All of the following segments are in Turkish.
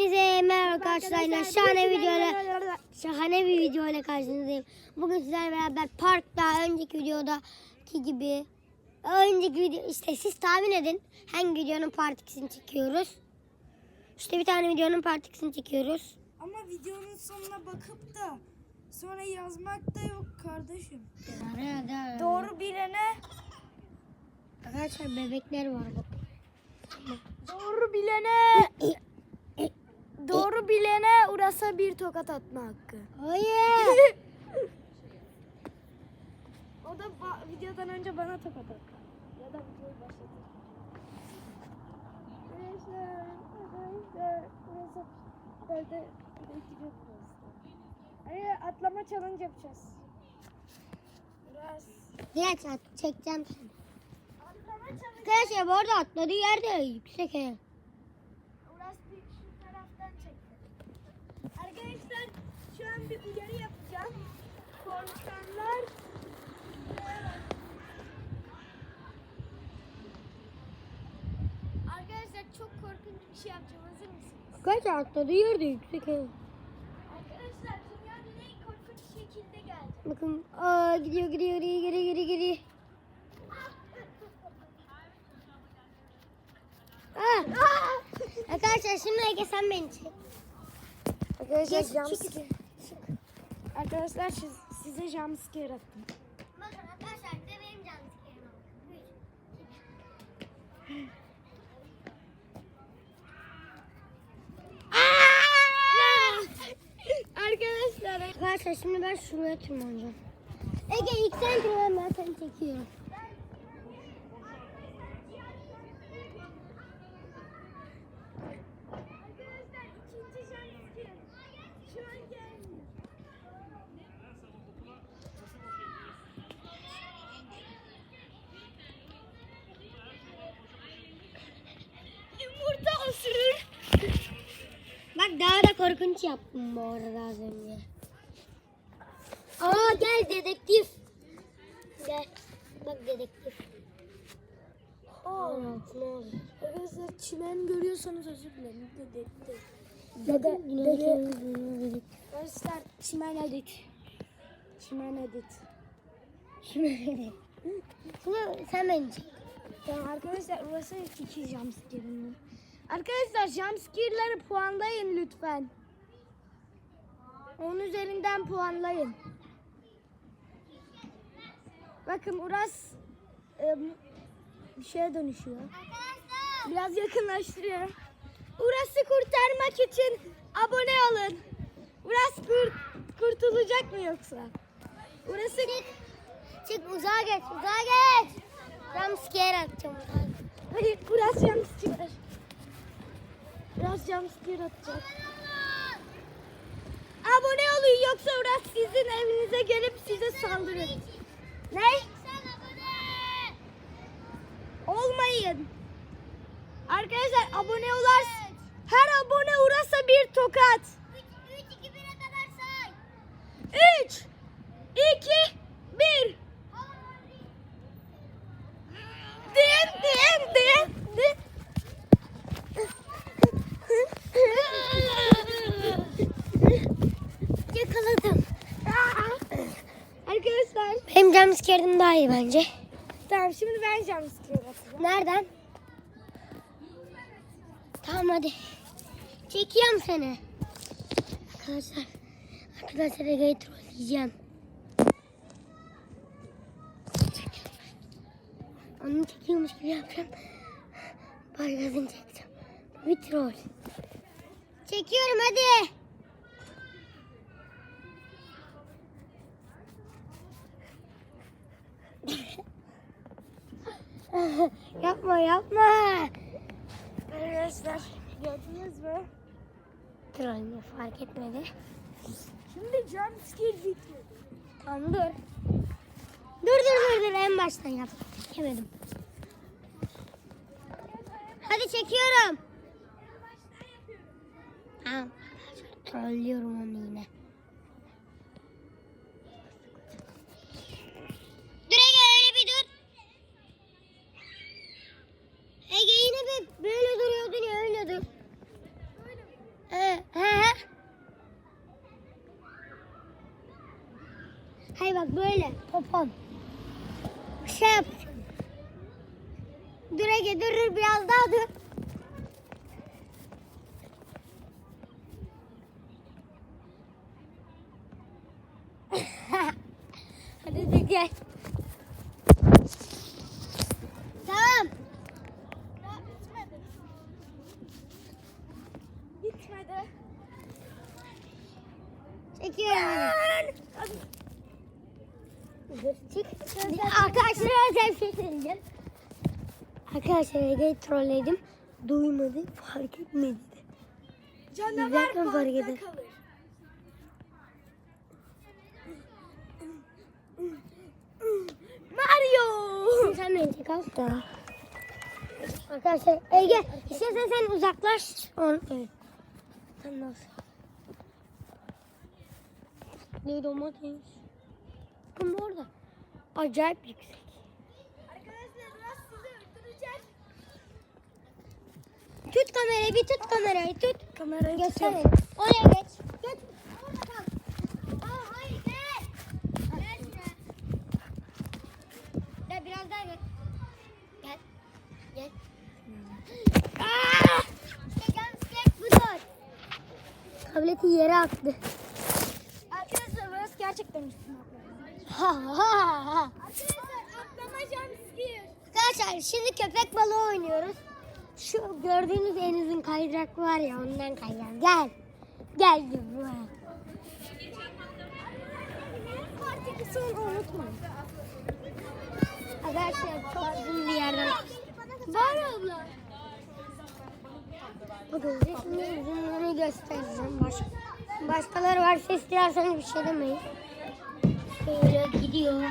Hepinize merhaba arkadaşlar. Şahane videoyla şahane bir videoyla karşınızdayım. Bugün sizlerle beraber parkta önceki videodaki gibi önceki video işte siz tahmin edin hangi videonun part 2'sini çekiyoruz. İşte bir tane videonun part 2'sini çekiyoruz. Ama videonun sonuna bakıp da sonra yazmak da yok kardeşim. Doğru bilene Arkadaşlar bebekler var bak. doğru bilene bilene Uras'a bir tokat atma hakkı. Hayır. O da videodan önce bana tokat attı. Ya da videoyu başlatır. Arkadaşlar, arkadaşlar, Uras'a Hayır, atlama challenge yapacağız. Uras. Diğer saat çekeceğim seni. Arkadaşlar bu arada atladığı yerde yüksek he. Uras bir şu taraftan çekti. Arkadaşlar uyarı yapacağım. Korkanlar Arkadaşlar çok korkunç bir şey yapacağım. Hazır mısınız? Arkadaşlar atladığı yerde yüksek. Arkadaşlar dünyanın en korkunç şekilde geldi. Bakın aa gidiyor gidiyor gidiyor gidiyor gidiyor gidiyor. Aa, aa. Arkadaşlar şimdi Ege sen beni çek. Arkadaşlar Geç, jumpscare. Arkadaşlar siz- size jumpscare attım. Bakın arkadaşlar de benim canım Arkadaşlar Arkadaşlar şimdi ben şuraya tırmanacağım. Ege ilk sen ben seni çekiyorum. Arkadaşlar ikinci jumpscare. Şu an gelmiyor. Yumurta ısırır. Bak daha da korkunç yaptım bu arada az önce. Aa gel dedektif. Gel. Bak dedektif. Aa. ne oldu? Arkadaşlar çimen görüyorsanız özür dilerim. Dedektif. Dede, dede-. Arkadaşlar çimen edit. Çimen edit. Şimdi Bunu sen. Tamam arkadaşlar burası iki jumpscare'ın. Arkadaşlar jumpscare'ları puanlayın lütfen. Onun üzerinden puanlayın. Bakın Uras bir şeye dönüşüyor. Biraz yakınlaştırıyorum. Uras'ı kurtarmak için abone olun. Uras kur- kurtulacak mı yoksa? Uras'ı Çık uzağa geç uzağa geç. Tam scare atacağım. Hayır, biraz jumpscare. Biraz jumpscare atacak. Abone olun yoksa Uras sizin evinize gelip size saldırır. Ne? Olmayın. Arkadaşlar abone olar. Her abone Uras'a bir tokat. 3 2 1'e kadar say. 3 Cam scare'ım daha iyi bence. tamam şimdi ben jumpscare atacağım. Nereden? Tamam hadi. Çekiyorum seni. Arkadaşlar. Arkadaşlar Ege'yi trolleyeceğim. Onu çekiyormuş gibi yapacağım. Başkasını çekeceğim. Bir troll. Çekiyorum hadi. yapma yapma. Arkadaşlar gördünüz mü? Troll mü fark etmedi. Şimdi jumpscare bitiyor. Tamam dur. Dur dur dur dur en baştan yap. Çekemedim. Hadi çekiyorum. Tamam. Trollüyorum onu yine. Dur Ege öyle bir dur. Ege yine bir böyle duruyordun ya öyle dur. Ee, Hayır bak böyle popom. Şey yap. Dur Ege dur dur biraz daha dur. Hadi de gel. Tamam. Gitmedi. Çekiyorum. Çık. Arkadaşlar özel bir şey söyleyeceğim. Arkadaşlar Ege'yi trolledim. Duymadı, fark etmedi de. Canavar İzlerken fark eder. kalır. Mario. Sen beni çek al. Tamam. Arkadaşlar Ege istersen sen uzaklaş. On, evet. Sen nasıl? Ne domates? Bakın bu arada acayip yüksek. Arkadaşlar biraz sizi öldürecek. Tut kamerayı bir tut kamerayı tut. Kamerayı Göster. Oraya geç. Geç. Orada kal. Aa, hayır gel. Gel şuraya. Biraz daha gel. Gel. Gel. Aa! İşte gel budur. Tableti yere attı. Arkadaşlar burası gerçekten üstüne. Arkadaşlar şimdi köpek balığı oynuyoruz. Şu gördüğünüz elinizin kaydıraklı var ya ondan kayacağız. Gel. Gel buraya. Parti kısmını unutmayın. Arkadaşlar çok uzun bir yerden. Var abla. Bakın şimdi uzunluğunu göstereceğim. Baş, başkaları var ses duyarseniz bir şey demeyin. Böyle gidiyor.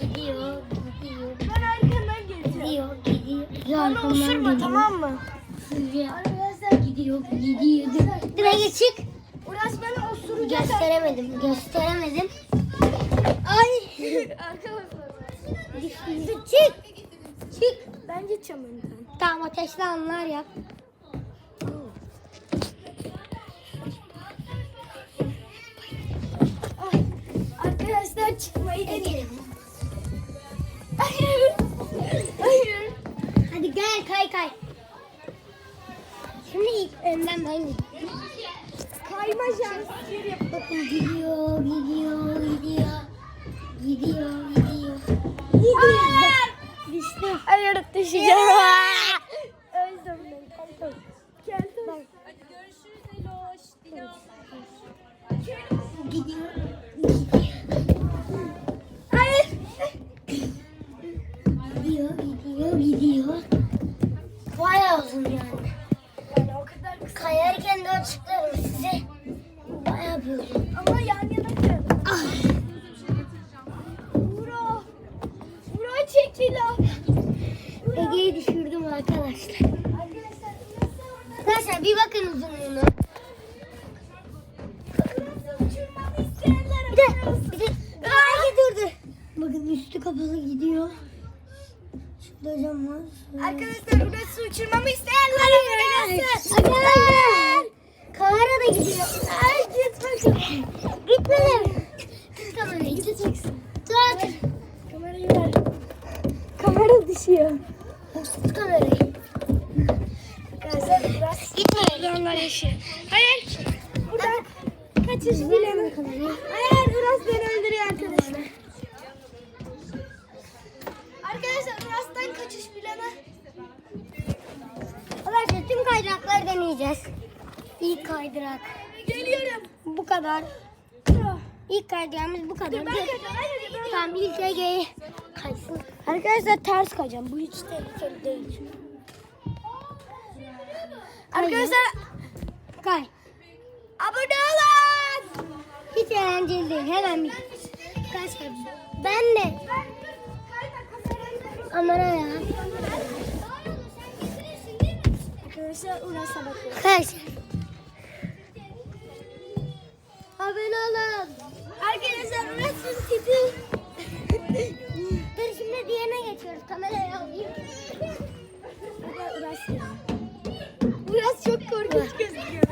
Gidiyor. Gidiyor. Ben arkandan geleceğim. Gidiyor. Gidiyor. Gidiyor. Bana arkamdan usurma geliyor. tamam mı? Gidiyor. Gidiyor. Gidiyor. Dur Ege çık. Uras beni osuracak. Gösteremedim. Gösteremedim. Ay. Arkadaşlar. Çık. Çık. Ben gideceğim önden. Tamam ateşli anlar yap. Arkadaşlar çıkmayı Ege. Hayır. Hayır. Hadi gel kay kay. Şimdi ilk önden ben. Kayma yap. Bakın gidiyor, gidiyor, gidiyor. Gidiyor, gidiyor. Hayır. Düştü. Hayır düşeceğim. Öldüm ben. Keltoş. Keltoş. Hadi görüşürüz Eloş. Gidiyor. Gidiyor, Arkadaşlar burası uçurmamı isteyenler olsun. Arkadaşlar. Kamera da gidiyor. Ay git bakın. Gitmedi. Tut kamerayı. Gideceksin. Tut. Kamerayı ver. Kamera düşüyor. Tut kamerayı. Arkadaşlar biraz Gitme. Onlar işi. Hayır. Buradan kaçış kamerayı. Hayır Uras beni öldürüyor. Arkadaşlar İlk kaydırak. Geliyorum. Bu kadar. İlk kaydırağımız bu kadar. Tamam ilk Ege'yi kaysın. Arkadaşlar ters kayacağım. Bu hiç tehlikeli değil. Arkadaşlar Kay. abone olun. Hiç eğlenceli değil. Hemen bir. Arkadaşlar ben de kameraya. Arkadaşlar Uras'a bakın. Arkadaşlar. Abone olun. Arkadaşlar Uras'ın tipi. Dur şimdi diğerine geçiyoruz. Kameraya alayım. Uras Uras çok korkunç gözüküyor.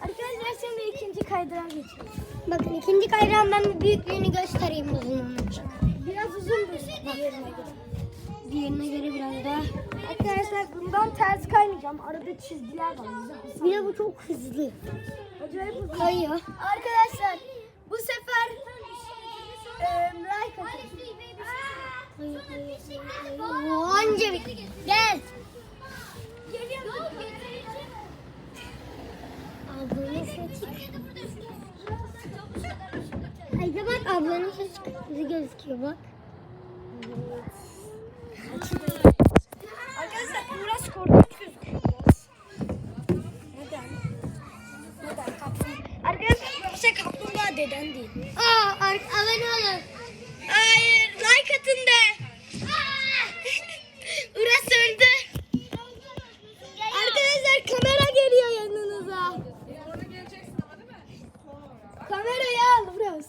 Arkadaşlar şimdi ikinci kaydıran geçiyoruz. Bakın ikinci kaydıran ben bir büyüklüğünü göstereyim uzunluğunu. Biraz uzun bir diğerine göre. Diğerine göre biraz daha. Arkadaşlar bundan ters kaymayacağım. Arada çizgiler var. Bir de bu çok hızlı. Acayip hızlı. Kayıyor. Arkadaşlar bu sefer e, like atın. Oo, Anca bir. Gel. Ablanın saçı. Haydi bak ablanın saçı kırmızı gözüküyor bak. Arkadaşlar biraz korkunç gözüküyor. biraz. Neden? Neden? Kaplumbağa. Arkadaşlar yoksa kaplumbağa deden değil. Aa, ar- abone olun. Hayır like atın de. Uras öldü. Arkadaşlar kamera geliyor yanınıza. Kamerayı al Uras.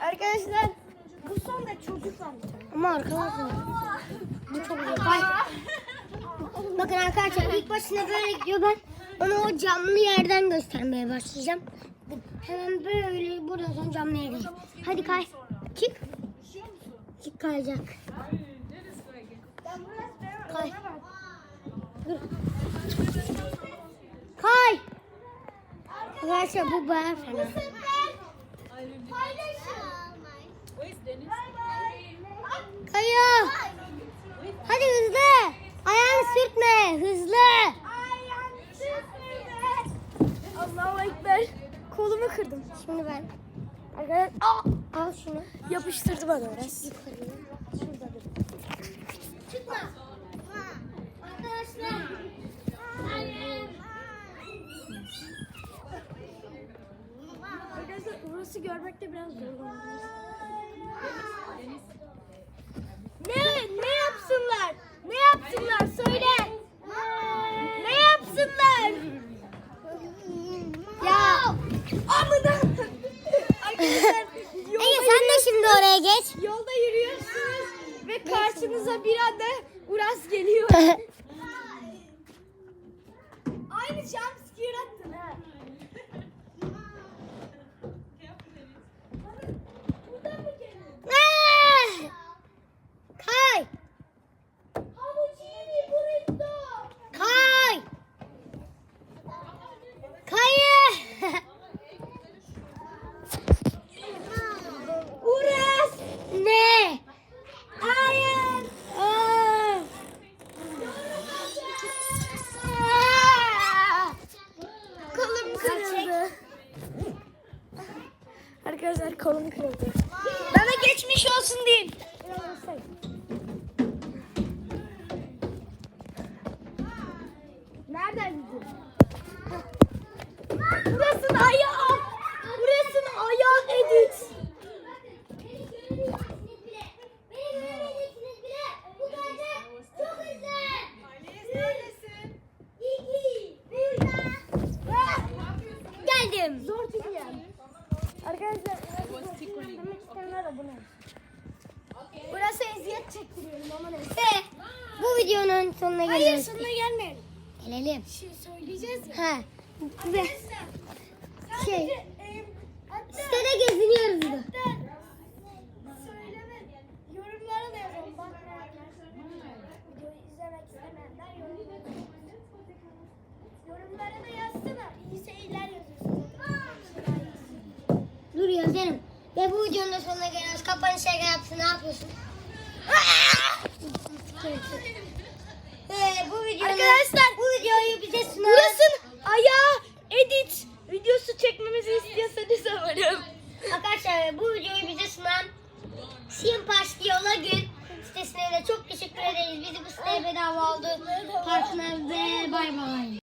Arkadaşlar bu son da çocuk var. Ama arkadaşlar bu çok güzel. Bak. Bakın arkadaşlar ilk başına böyle gidiyor ben onu o camlı göstermeye başlayacağım. Hemen böyle buradan yere gidiyor. Hadi kay. Çık. Çık kayacak. Kay. Dur. Kay. Arkadaşlar bu bayağı fena. Kayıyor. Hadi hızlı. Ayağını sürtme. Hızlı. Allahu Ekber. Kolumu kırdım. Şimdi ben Arkadaşlar aa, al şunu. yapıştırdı bana Uras. Yukarıya. Şurada dur. Çıkma. Arkadaşlar. Arkadaşlar Uras'ı görmekte biraz zor. Ne ne yapsınlar? Ne yapsınlar? Söyle. Ne yapsınlar? Oraya geç. yolda yürüyorsunuz ve karşınıza bir anda Uras geliyor. Aynı jumpscare attın ha. Buradan mı geliyor? Ah! Kay. Havucini burrito. Kay. Kayı. Uras. ne? Hayır. Aa. Aa. Kolum kırıldı. Arkadaşlar kolum kırıldı. Bana geçmiş olsun deyin. Nereden gidiyorsun? Burasının ayağı. Burasının ayağı Edith. Geldim. Zor çıkıyor. Arkadaşlar demek isteyenler abone olsun. Burası eziyet çektiriyorum ama neyse. Ve bu videonun sonuna Hayır geliyoruz. sonuna gelmeyelim. Gelelim. Şey söyleyeceğiz ya. Ha. Ve şey hatta- sitede geziniyoruz da. söyleme, yorumlara da yazalım. Bak, videoyu izlemek istemeyenler yorumlara da yazsana. İyi seyirler yazıyorsun. Dur yazarım. Ve bu videonun sonuna geliyoruz. Kapanış şaka yapsın. Ne yapıyorsun? Ve bu videonun, Arkadaşlar, bu videoyu bize sunan Burasın ayağı edit videosu çekmemizi istiyorsanız abone arkadaşlar bu videoyu bize sunan Simpaş Yola Gün sitesine de çok teşekkür ederiz. Bizi bu siteye bedava aldı. Partner ve bay bay.